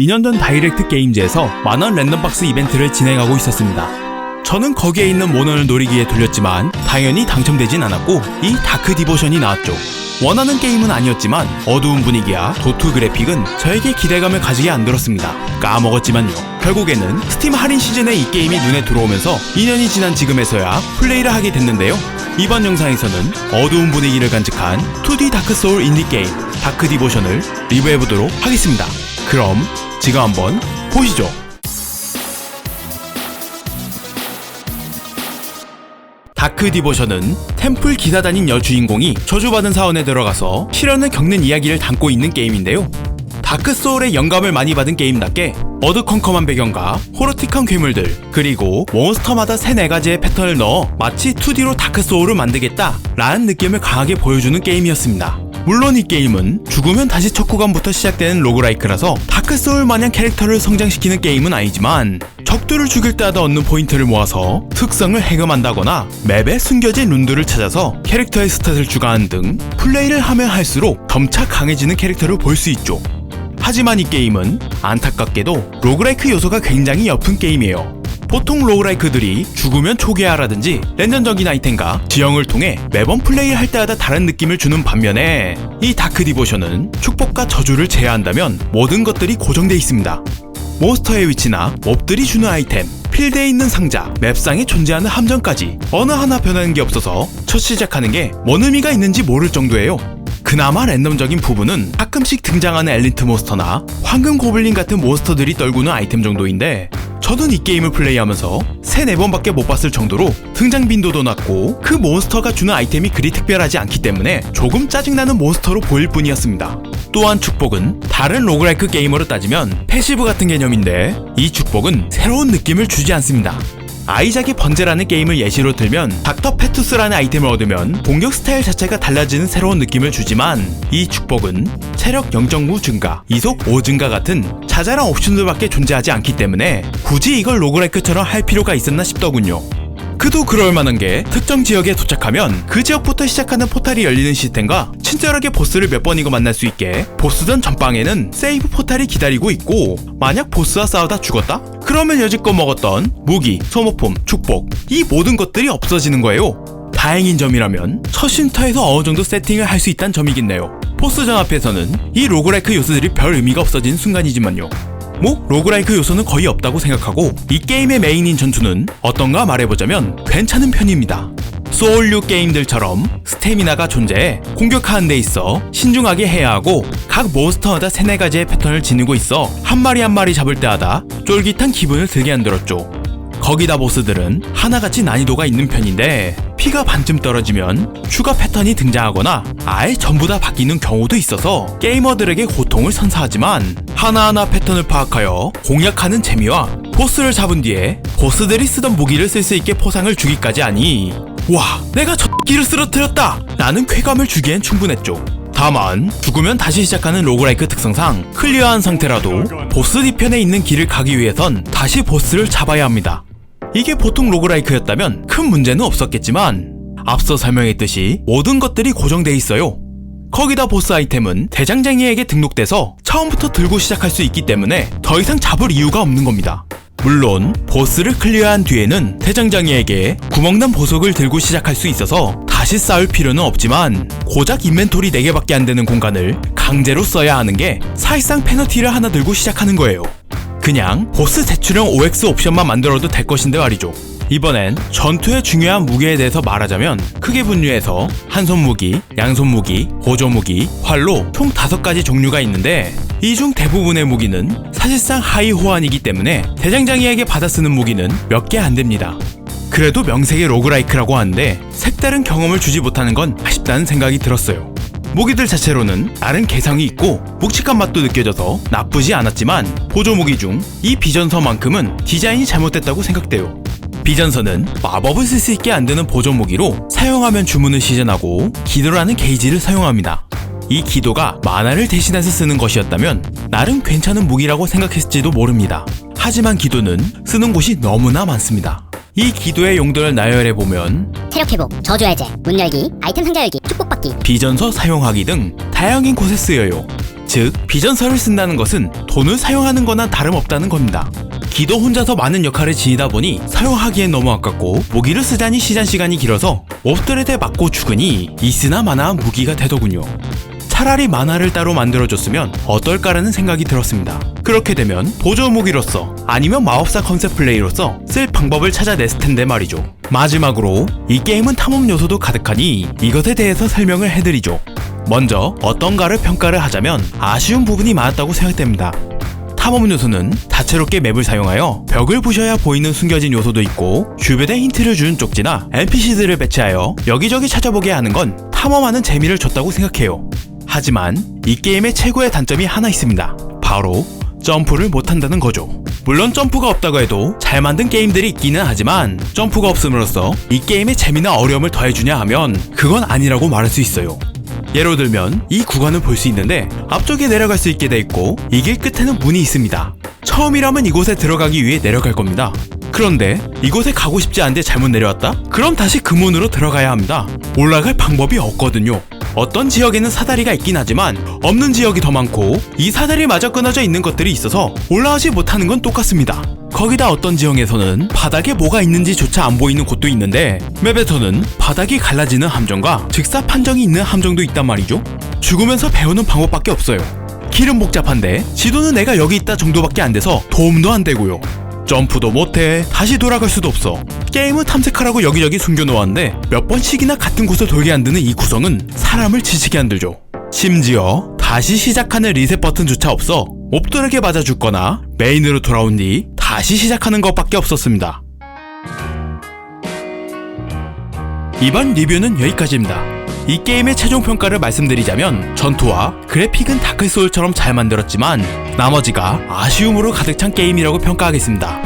2년 전 다이렉트 게임즈에서 만원 랜덤박스 이벤트를 진행하고 있었습니다. 저는 거기에 있는 모넌을 노리기에 돌렸지만 당연히 당첨되진 않았고 이 다크 디보션이 나왔죠. 원하는 게임은 아니었지만 어두운 분위기와 도트 그래픽은 저에게 기대감을 가지게 안 들었습니다. 까먹었지만요. 결국에는 스팀 할인 시즌에 이 게임이 눈에 들어오면서 2년이 지난 지금에서야 플레이를 하게 됐는데요. 이번 영상에서는 어두운 분위기를 간직한 2D 다크 소울 인디 게임 다크 디보션을 리뷰해보도록 하겠습니다. 그럼 지금 한번 보시죠. 다크 디보션은 템플 기사단인 여주인공이 저주받은 사원에 들어가서 시련을 겪는 이야기를 담고 있는 게임인데요. 다크 소울의 영감을 많이 받은 게임답게 어두컴컴한 배경과 호러틱한 괴물들 그리고 몬스터마다 3, 4가지의 패턴을 넣어 마치 2D로 다크 소울을 만들겠다 라는 느낌을 강하게 보여주는 게임이었습니다. 물론 이 게임은 죽으면 다시 첫 구간부터 시작되는 로그라이크라서 다크 소울 마냥 캐릭터를 성장시키는 게임은 아니지만 적들을 죽일 때마다 얻는 포인트를 모아서 특성을 해금한다거나 맵에 숨겨진 룬들을 찾아서 캐릭터의 스탯을 추가하는 등 플레이를 하면 할수록 점차 강해지는 캐릭터를 볼 수 있죠. 하지만 이 게임은 안타깝게도 로그라이크 요소가 굉장히 옅은 게임이에요. 보통 로그라이크들이 죽으면 초기화라든지 랜덤적인 아이템과 지형을 통해 매번 플레이할 때마다 다른 느낌을 주는 반면에 이 다크 디보션은 축복과 저주를 제외한다면 모든 것들이 고정돼 있습니다. 몬스터의 위치나 몹들이 주는 아이템, 필드에 있는 상자, 맵상에 존재하는 함정까지 어느 하나 변하는 게 없어서 첫 시작하는 게 뭔 의미가 있는지 모를 정도예요. 그나마 랜덤적인 부분은 가끔씩 등장하는 엘리트 몬스터나 황금 고블린 같은 몬스터들이 떨구는 아이템 정도인데 저는 이 게임을 플레이하면서 3, 4번밖에 못 봤을 정도로 등장 빈도도 낮고 그 몬스터가 주는 아이템이 그리 특별하지 않기 때문에 조금 짜증나는 몬스터로 보일 뿐이었습니다. 또한 축복은 다른 로그라이크 게임으로 따지면 패시브 같은 개념인데 이 축복은 새로운 느낌을 주지 않습니다. 아이작의 번제라는 게임을 예시로 들면 닥터 페투스라는 아이템을 얻으면 공격 스타일 자체가 달라지는 새로운 느낌을 주지만 이 축복은 체력 0.9 증가, 이속 5 증가 같은 자잘한 옵션들밖에 존재하지 않기 때문에 굳이 이걸 로그라이크처럼 할 필요가 있었나 싶더군요. 그도 그럴 만한 게 특정 지역에 도착하면 그 지역부터 시작하는 포탈이 열리는 시스템과 친절하게 보스를 몇 번이고 만날 수 있게 보스전 전방에는 세이브 포탈이 기다리고 있고 만약 보스와 싸우다 죽었다? 그러면 여지껏 먹었던 무기, 소모품, 축복 이 모든 것들이 없어지는 거예요. 다행인 점이라면 첫 쉼터에서 어느 정도 세팅을 할 수 있다는 점이겠네요. 보스전 앞에서는 이 로그라이크 요소들이 별 의미가 없어진 순간이지만요. 뭐 로그라이크 요소는 거의 없다고 생각하고 이 게임의 메인인 전투는 어떤가 말해보자면 괜찮은 편입니다. 소울류 게임들처럼 스태미나가 존재해 공격하는 데 있어 신중하게 해야 하고 각 몬스터마다 3, 4가지의 패턴을 지니고 있어 한 마리 한 마리 잡을 때마다 쫄깃한 기분을 들게 만들었죠. 거기다 보스들은 하나같이 난이도가 있는 편인데 피가 반쯤 떨어지면 추가 패턴이 등장하거나 아예 전부 다 바뀌는 경우도 있어서 게이머들에게 고통을 선사하지만 하나하나 패턴을 파악하여 공략하는 재미와 보스를 잡은 뒤에 보스들이 쓰던 무기를 쓸 수 있게 포상을 주기까지 하니 와 내가 저 기를 쓰러뜨렸다! 라는 쾌감을 주기엔 충분했죠. 다만 죽으면 다시 시작하는 로그라이크 특성상 클리어한 상태라도 보스 뒤편에 있는 길을 가기 위해선 다시 보스를 잡아야 합니다 이게 보통 로그라이크였다면 큰 문제는 없었겠지만 앞서 설명했듯이 모든 것들이 고정돼 있어요. 거기다 보스 아이템은 대장장이에게 등록돼서 처음부터 들고 시작할 수 있기 때문에 더 이상 잡을 이유가 없는 겁니다. 물론 보스를 클리어한 뒤에는 대장장이에게 구멍난 보석을 들고 시작할 수 있어서 다시 싸울 필요는 없지만 고작 인벤토리 4개밖에 안 되는 공간을 강제로 써야 하는 게 사실상 페너티를 하나 들고 시작하는 거예요. 그냥 보스 제출형 OX 옵션만 만들어도 될 것인데 말이죠. 이번엔 전투의 중요한 무기에 대해서 말하자면 크게 분류해서 한손 무기, 양손 무기, 보조 무기, 활로 총 다섯 가지 종류가 있는데 이 중 대부분의 무기는 사실상 하이 호환이기 때문에 대장장이에게 받아 쓰는 무기는 몇 개 안 됩니다. 그래도 명색의 로그라이크라고 하는데 색다른 경험을 주지 못하는 건 아쉽다는 생각이 들었어요. 무기들 자체로는 다른 개성이 있고 묵직한 맛도 느껴져서 나쁘지 않았지만 보조 무기 중 이 비전서만큼은 디자인이 잘못됐다고 생각돼요. 비전서는 마법을 쓸 수 있게 안 되는 보조 무기로 사용하면 주문을 시전하고 기도라는 게이지를 사용합니다. 이 기도가 만화를 대신해서 쓰는 것이었다면 나름 괜찮은 무기라고 생각했을지도 모릅니다. 하지만 기도는 쓰는 곳이 너무나 많습니다. 이 기도의 용도를 나열해 보면 체력 회복, 저주 해제, 문 열기, 아이템 상자 열기, 축복받기. 비전서 사용하기 등 다양한 곳에 쓰여요. 즉, 비전서를 쓴다는 것은 돈을 사용하는 거나 다름없다는 겁니다. 기도 혼자서 많은 역할을 지니다 보니 사용하기엔 너무 아깝고 무기를 쓰자니 시간 시간이 길어서 몹들에 대 맞고 죽으니 있으나 마나 무기가 되더군요. 차라리 만화를 따로 만들어줬으면 어떨까라는 생각이 들었습니다. 그렇게 되면 보조 무기로서 아니면 마법사 컨셉 플레이로서 쓸 방법을 찾아냈을 텐데 말이죠. 마지막으로 이 게임은 탐험 요소도 가득하니 이것에 대해서 설명을 해드리죠. 먼저 어떤가를 평가를 하자면 아쉬운 부분이 많았다고 생각됩니다. 탐험 요소는 다채롭게 맵을 사용하여 벽을 부셔야 보이는 숨겨진 요소도 있고 주변에 힌트를 주는 쪽지나 NPC들을 배치하여 여기저기 찾아보게 하는 건 탐험하는 재미를 줬다고 생각해요. 하지만 이 게임의 최고의 단점이 하나 있습니다. 바로 점프를 못한다는 거죠. 물론 점프가 없다고 해도 잘 만든 게임들이 있기는 하지만 점프가 없음으로써 이 게임의 재미나 어려움을 더해주냐 하면 그건 아니라고 말할 수 있어요. 예로 들면 이 구간을 볼 수 있는데 앞쪽에 내려갈 수 있게 돼 있고 이 길 끝에는 문이 있습니다. 처음이라면 이곳에 들어가기 위해 내려갈 겁니다. 그런데 이곳에 가고 싶지 않은데 잘못 내려왔다? 그럼 다시 그 문으로 들어가야 합니다. 올라갈 방법이 없거든요. 어떤 지역에는 사다리가 있긴 하지만 없는 지역이 더 많고 이 사다리마저 끊어져 있는 것들이 있어서 올라가지 못하는 건 똑같습니다. 거기다 어떤 지형에서는 바닥에 뭐가 있는지조차 안 보이는 곳도 있는데 맵에서는 바닥이 갈라지는 함정과 즉사 판정이 있는 함정도 있단 말이죠. 죽으면서 배우는 방법밖에 없어요. 길은 복잡한데 지도는 내가 여기 있다 정도밖에 안 돼서 도움도 안 되고요. 점프도 못해. 다시 돌아갈 수도 없어. 게임은 탐색하라고 여기저기 숨겨놓았는데 몇 번씩이나 같은 곳을 돌게 만드는 이 구성은 사람을 지치게 만들죠. 심지어 다시 시작하는 리셋 버튼조차 없어 몹들에게 맞아 죽거나 메인으로 돌아온 뒤 다시 시작하는 것밖에 없었습니다. 이번 리뷰는 여기까지입니다 이 게임의 최종 평가를 말씀드리자면 전투와 그래픽은 다크소울처럼 잘 만들었지만 나머지가 아쉬움으로 가득 찬 게임이라고 평가하겠습니다.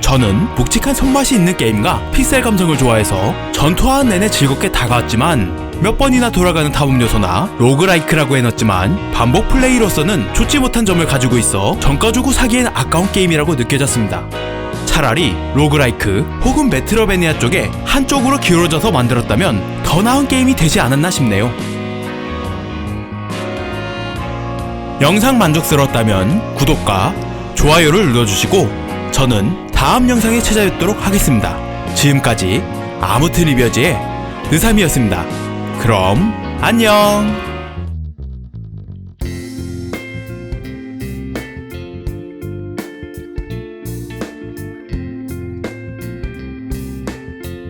저는 묵직한 손맛이 있는 게임과 픽셀 감성을 좋아해서 전투하는 내내 즐겁게 다가왔지만 몇 번이나 돌아가는 탐험 요소나 로그라이크라고 해놨지만 반복 플레이로서는 좋지 못한 점을 가지고 있어 정가 주고 사기엔 아까운 게임이라고 느껴졌습니다. 차라리 로그라이크 혹은 메트로베니아 쪽에 한쪽으로 기울어져서 만들었다면 더 나은 게임이 되지 않았나 싶네요. 영상 만족스러웠다면 구독과 좋아요를 눌러주시고 저는 다음 영상에 찾아뵙도록 하겠습니다. 지금까지 아무튼 리뷰어즈의 느삼이었습니다. 그럼 안녕!